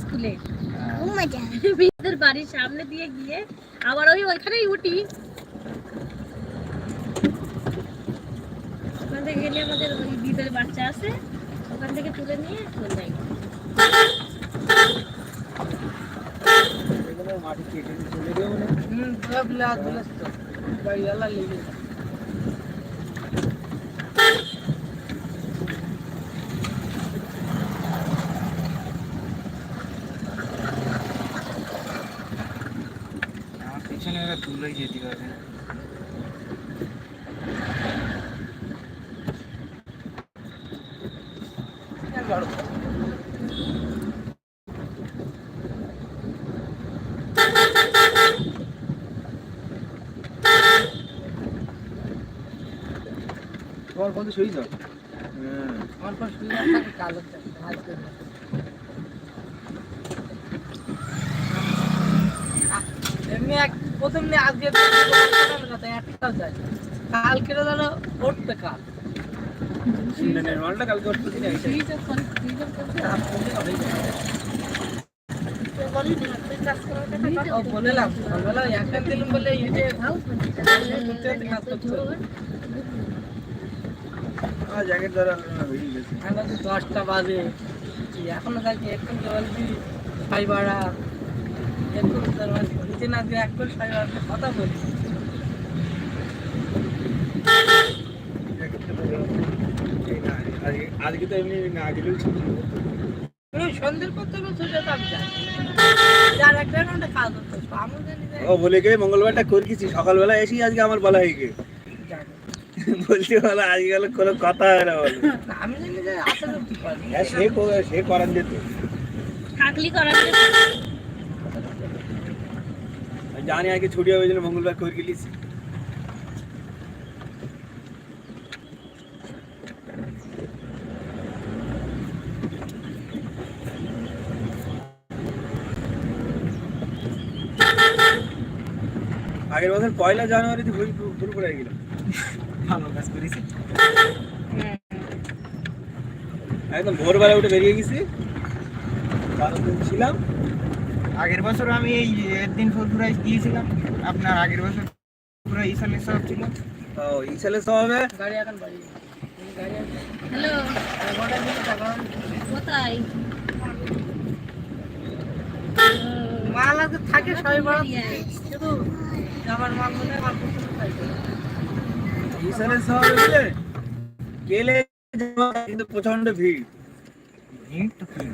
স্কুলে খুব মজা বিদ্যুর বাড়ির সামনে দিয়ে গিয়ে আবার ওই ওইখানেই উঠি ওখান থেকে গেলে আমাদের ওই বিদের বাচ্চা আছে ওখান থেকে তুলে নিয়ে চলে যাই এগুলো মাটি কেটে চলে গেও না হুম সব লাগ দিলে তো গাড়ি আলা লেগে পিছনে এরা তুলেই যেতে পারবে না তোমার বন্ধু শুই যাও আমার শুয়ে হাত করে এমনি এক প্রথম নিয়ে আজকে কালকে ধরো উঠবে কাল। কালকে দশটা বাজে। এখনও থাকি এখন বলছি সাই ভাড়া না দিয়ে এক করে কথা বলি। আজকে আজকে তো এমনি না গেলেও ছুটি সন্ধ্যের পর থেকে ও বলে গে মঙ্গলবারটা করে গেছি সকালবেলা এসি আজকে আমার বলা হয়ে গে জানি। বলছি বলো আজকে গেলে কোনো কথা হয় না বলো। আমি জানি যে আসলে হ্যাঁ সে সে করান যেত। কাকলি করার আমি জানি আজকে ছুটি হবে জন্য মঙ্গলবার করে গেলিস আগের বছর পয়লা জানুয়ারিতে ঘুরি ঘুরে পড়ে গেল। ভালো কাজ করেছি। একদম ভোরবেলা উঠে বেরিয়ে গেছি। বারো দিন ছিলাম। আগের বছর আমি এই দিন ফুরফুরাই গিয়েছিলাম। আপনার আগের বছর পুরো ইসালে সব ছিল। সালে সব হবে। গাড়ি এখন বাড়ি হ্যালো। কোথায়? মাল থাকে সবাই বড় শুধু আমার মাল মনে মাল পছন্দ থাকে এই সালে সব হবে গেলে কিন্তু প্রচণ্ড ভিড়। ভিড় তো কি?